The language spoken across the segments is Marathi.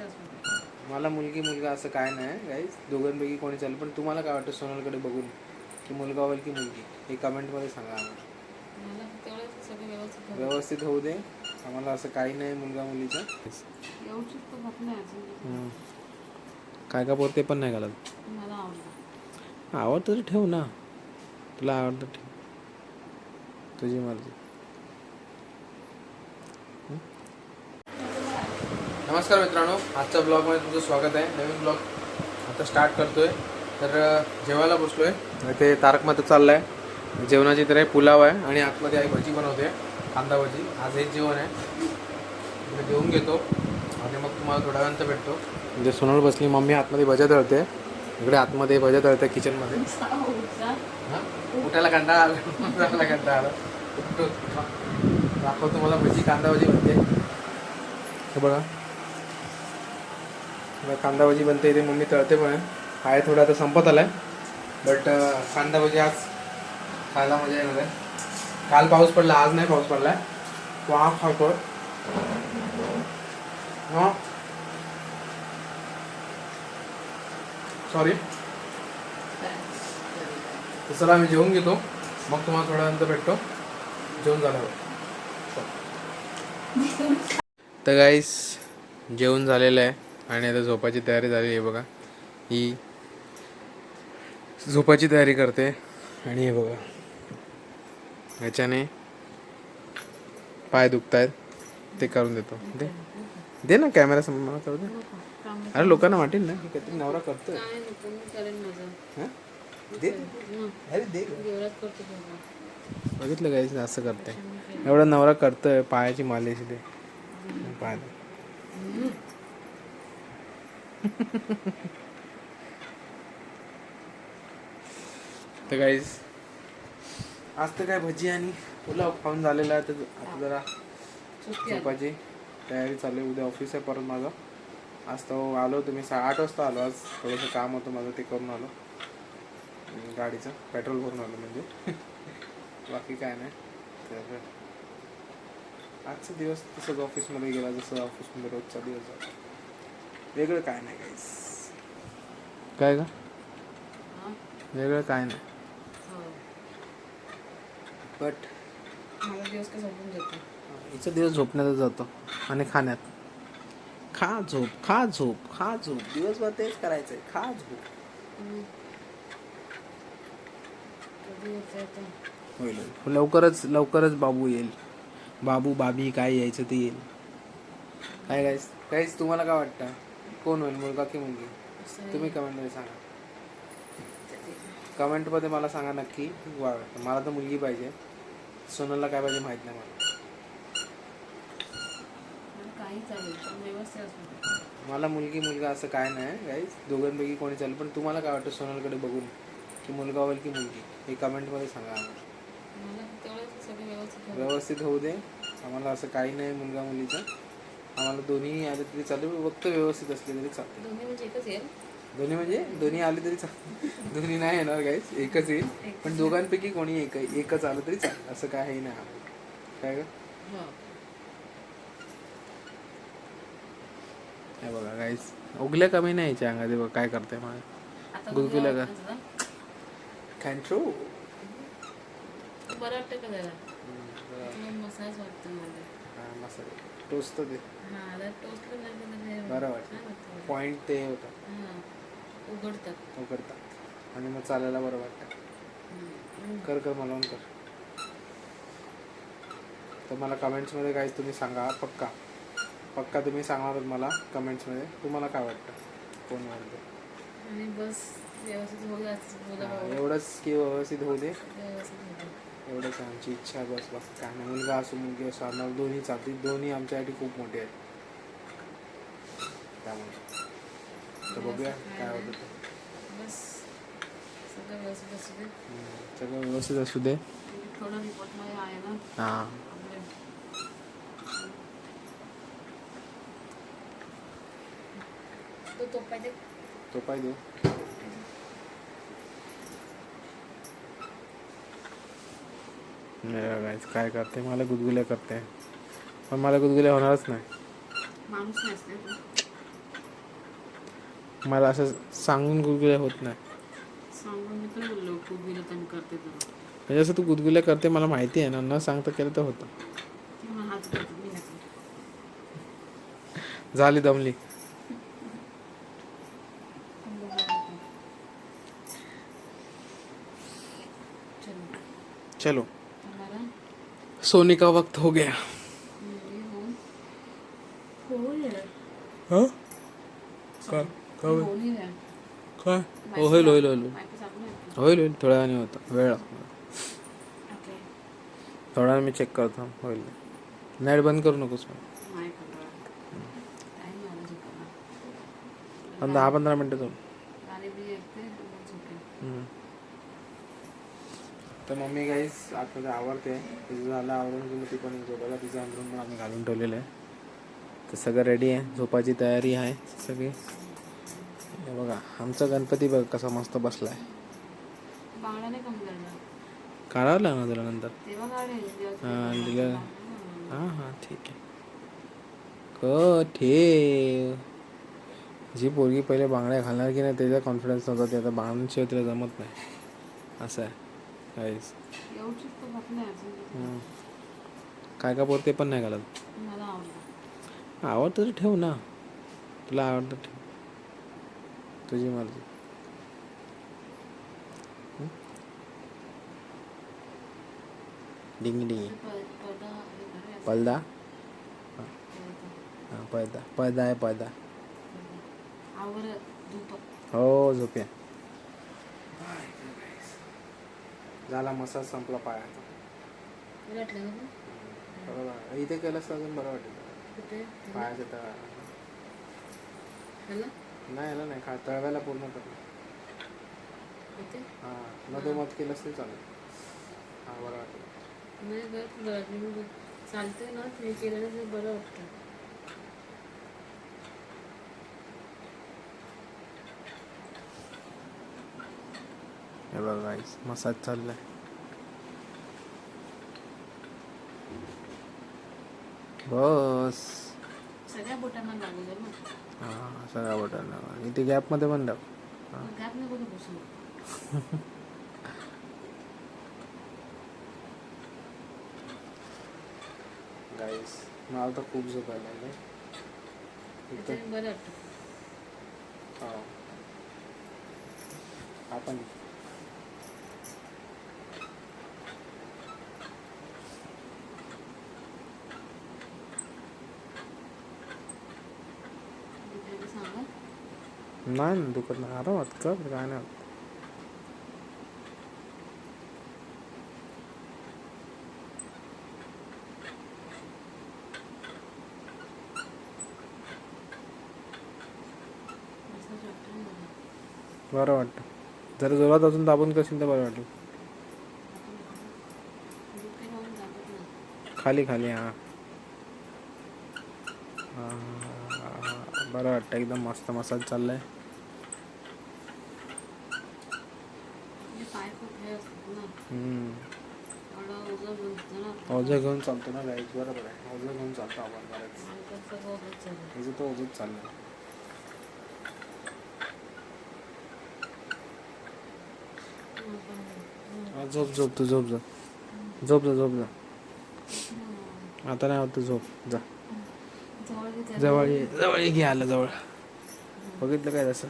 असू. मला मुलगी मुलगा असं काय नाही गाईज दोघांपैकी कोणी चालेल पण तुम्हाला काय वाटतं सोनलकडे बघून? की मुलगा होईल की मुलगी? हे कमेंटमध्ये सांगा आम्हाला. मला तेवढं सगळं व्यवस्थित हवं. व्यवस्थित होऊ दे. आम्हाला असं काही नाही मुलगा मुलीचं. व्यवस्थित तर घातलं अजून. काय का पोर ते पण नाही घालत? मला आवडलं आवडतं तर ठेव ना. तुला आवडतं ठेव. तुझी मर्जी. नमस्कार मित्रांनो आजच्या ब्लॉगमध्ये तुमचं स्वागत आहे. नवीन ब्लॉग आता स्टार्ट करतोय. तर अं, ते तारक इथे चाललं आहे जेवणाची तर आहे पुलाव आहे आणि आतमध्ये आई भजी बनवते. कांदा भजी. आज हेच जेवण आहे. मी घेतो. आणि मग तुम्हाला थोड्या वेळानंतर भेटतो. म्हणजे सोनल बसली मम्मी आतमध्ये भज्या तळते. इकडे आतमध्ये भज्या तळते किचनमध्ये जा. उठायला कंटाळा आला. उठायला कंटाळा आला. दाखवतो मला भजी कांदा भजी म्हणते. हे बघा, कांदा भजी बनते इथे मम्मी तळते पण आहे. आहे थोडं आता संपत आलाय. बट कांदा भजी आज खायला मजा येणार आहे. काल पाऊस पडला आज नाही पाऊस पडलाय. तो आज खातो सॉरी तर चला आम्ही जेवून घेतो. मग तुम्हाला थोड्या नंतर भेटतो. जेवण झाल्यावर. तर गाईस जेवण झालेलं आहे. आणि आता झोपाची तयारी झाली आहे बघा. ही झोपाची तयारी करते. आणि हे बघा. ह्याच्याने पाय दुखत आहेत ते करून देतो. दे. दे ना कॅमेरा समोर. मला करू दे. अरे लोकांना वाटेल ना. की काहीतरी नवरा. अरे दे. करतो. बघितलं काय असं करते एवढा नवरा करतोय. पायाची मालिश दे. पाय. तर काहीच आज तर काय भजी आणि पुलाव खाऊन झालेला आहे तर आता जरा. झोपाची तयारी चालू आहे. उद्या ऑफिस आहे परत माझं. आज तो आलो तुम्ही सा आठ वाजता आलो. आज थोडंसं काम होतं माझं ते करून आलो. आणि गाडीचं पेट्रोल भरून आलो म्हणजे. बाकी काय नाही. तर आजचा दिवस तसंच ऑफिसमध्ये गेला जसं ऑफिसमध्ये रोजचा दिवस जातो. वेगळं काय नाही काहीच काय का हं? वेगळं काय नाही. हो. बट दिवस कसं झोपून जातो. हिचा दिवस झोपण्यातच जातो आणि खाण्यात. खा झोप खा झोप खा झोप. दिवसभर तेच करायचंय. खा झोप. हं. कधी होईल. लवकरच लवकरच बाबू येईल. बाबू बाबी काय यायचं ते येईल. काय गाईस गाईस तुम्हाला काय वाटतं? कोण होईल? मुलगा की मुलगी. तुम्ही कमेंटमध्ये सांगा. कमेंटमध्ये मला सांगा नक्की. वा मला तर मुलगी पाहिजे. सोनलला काय पाहिजे माहीत नाही मला. मला मुलगी मुलगा असं काय नाही गाईज दोघांपैकी कोणी चालेल. पण तुम्हाला काय वाटतं सोनलकडे बघून? की मुलगा होईल की मुलगी? हे कमेंटमध्ये सांगा आम्हाला. व्यवस्थित होऊ दे. आम्हाला असं काही नाही मुलगा मुलीचं. आम्हाला दोन्ही आले तरी चालेल फक्त व्यवस्थित असले तरी चालते दोन्ही म्हणजे एकच येईल? दोन्ही म्हणजे? दोन्ही आले तरी चालते दोन्ही नाही येणार गाईज एकच येईल. पण दोघांपैकी कोणी एक एकच आलं तरी चालेल असं काही नाही. काय ग? हो. बघा गाईज उगल्या कमी नाही याच्या अंगात. बघा काय करते मला आता गुलगुला का? कॅन्ट्रो बरं वाटतं का जरा? मसाज वाटतं मला. मसाले टोचतं ते हा म्हणजे बरं वाटतं. पॉईंट ते होतं. उघडतात तो करतात आणि मग चालायला बरं वाटतं. कर कर मला कर. तर मला कमेंट्समध्ये काहीच तुम्ही सांगा. पक्का. पक्का तुम्ही सांगणार मला कमेंट्समध्ये तुम्हाला काय वाटतं? आणि बस व्यवस्थित. एवढंच की व्यवस्थित होऊ दे. व्यवस्थित होऊ दे. एवढंच आमची इच्छा आहे बस बस. काय नाही मुलगा असो मुलगी असो आम्हाला दोन्ही चालतील. दोन्ही आमच्यासाठी खूप मोठे आहेत. त्यामुळे. तर बघूया काय होतं ते. बस. सगळं व्यवस्थित असू दे. हां. तो पाहिजे बघायचं काय करते? मला गुदगुल्या करते. पण मला गुदगुल्या होणारच नाही. मला असं सांगून गुदगुल्या होत नाही. म्हणजे असं तू गुदगुल्या करते मला माहिती आहे ना. न सांगता केलं तर होतं. झाली दमली. चलो. सोने का वक्त हो गया। ये हो हो। हाँ? हो काय हो होईल होईल होईल होईल होईल थोड्या वेळाने होतं वेळ थोड्या वेळाने मी चेक करतो होईल नेट बंद करू नकोस पण दहा पंधरा मिनटं जाऊन तर मम्मी गाईस आता ते आवडते तिचं झालं आवरून गेलं ती पण झोपायला तिचं अंदरून पण आम्ही घालून ठेवलेलं आहे. तर सगळं रेडी आहे झोपाची तयारी आहे सगळी. हे बघा आमचा गणपती बघ कसा मस्त बसलाय. बांगडा नाही कमी करणार काढावं लागणार तुला नंतर? हां दिलं. हां हां ठीक आहे. क ठेव. जी पोरगी पहिले बांगड्या घालणार की नाही त्याचा कॉन्फिडन्स नव्हता ते आता बांगड्यांशिवाय तिला जमत नाही. असं आहे. एवढीच तर अजून. काय का पोर ते पण नाही घालत? मला आवडलं आवडतं तर ठेव ना. तुला आवडतं ठेव. तुझी मर्जी. हं? डिंगी डिंगी. प- पडदा हे करे असं. पलदा पडदा. हां पळदा. पळदा आहे पळदा. आवर धूप हो झोप्या झाला मसाज संपला पायाचा. वाटलं ना बरोबर इथे केलंस तर अजून? बरं वाटेल. कुठे? पायाच्या तळा नाही याला नाही. खा तळव्याला पूर्ण कर. इथे? हां मध्ये मत केलंस तरी चालेल. हां बरं वाटेल. नाही ग तुला मी बघ- चालते ना मी केलं ना ते बरं वाटतं हे बघा गाईस मसाज चाललाय बस सगळ्या बोटांना लागू दे मग हां सगळ्या बटन इथे गॅपमध्ये पण बसू? गाईस मला तर खूप झोपायला लागले त्याच्याने बरं वाटतं. हो. आपण दुखायला सांगा नाही ना दुखत नाही आरामात कर काय नाही होत. बरं वाटतं जर जोरात अजून दाबून कशील तर बरं वाटेल खाली खाली हां. बरं वाटतं एकदम मस्त मसाज चाललाय म्हणजे पाय खूप हे असतात ना हम्म. एवढं ओझं घेऊन चालतो ना गाईच बरोबर आहे. ओझं घेऊन चालतो आपण बरंच. त्याचं तो ओझंच चाललं झोप झोप तू झोप जा. झोप जा झोप जा. आता नाही होत झोप. जा. जवळ. जवळ घे आलं जवळ. बघितलं काय तसं.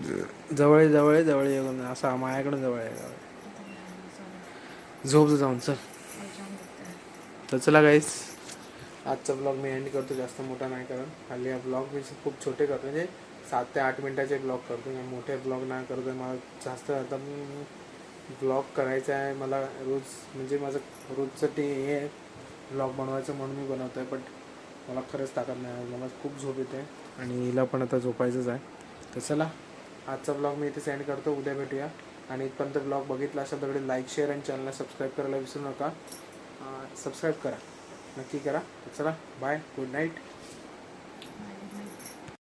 जवळ आहे जवळ आहे जवळ येऊन असं माझ्याकडून जवळ आहे. जवळ झोप जाऊन चल. तर चला गाईस आजचा ब्लॉग मी एंड करतो. जास्त मोठा नाही करत. हल्ली हा ब्लॉग मी खूप छोटे करतो. म्हणजे सात ते आठ मिनिटाचे ब्लॉग करतो. मी मोठे ब्लॉग नाही करतो मला जास्त आता ब्लॉग करायचा आहे. मला रोज म्हणजे माझं रोजचं ते हे आहे ब्लॉग बनवायचं म्हणून मी बनवतो आहे बट मला खरंच ताकद नाही. मला खूप झोप येते. आणि हिला पण आता झोपायचंच आहे. तर चला. आजचा ब्लॉग मी इथे सेंड करतो. उद्या भेटूया. आणि इथपर्यंत ब्लॉग बघितला असेल तर लाईक शेअर आणि चॅनलला सबस्क्राईब करायला विसरू नका. सबस्क्राईब करा. नक्की करा. चला बाय गुड नाईट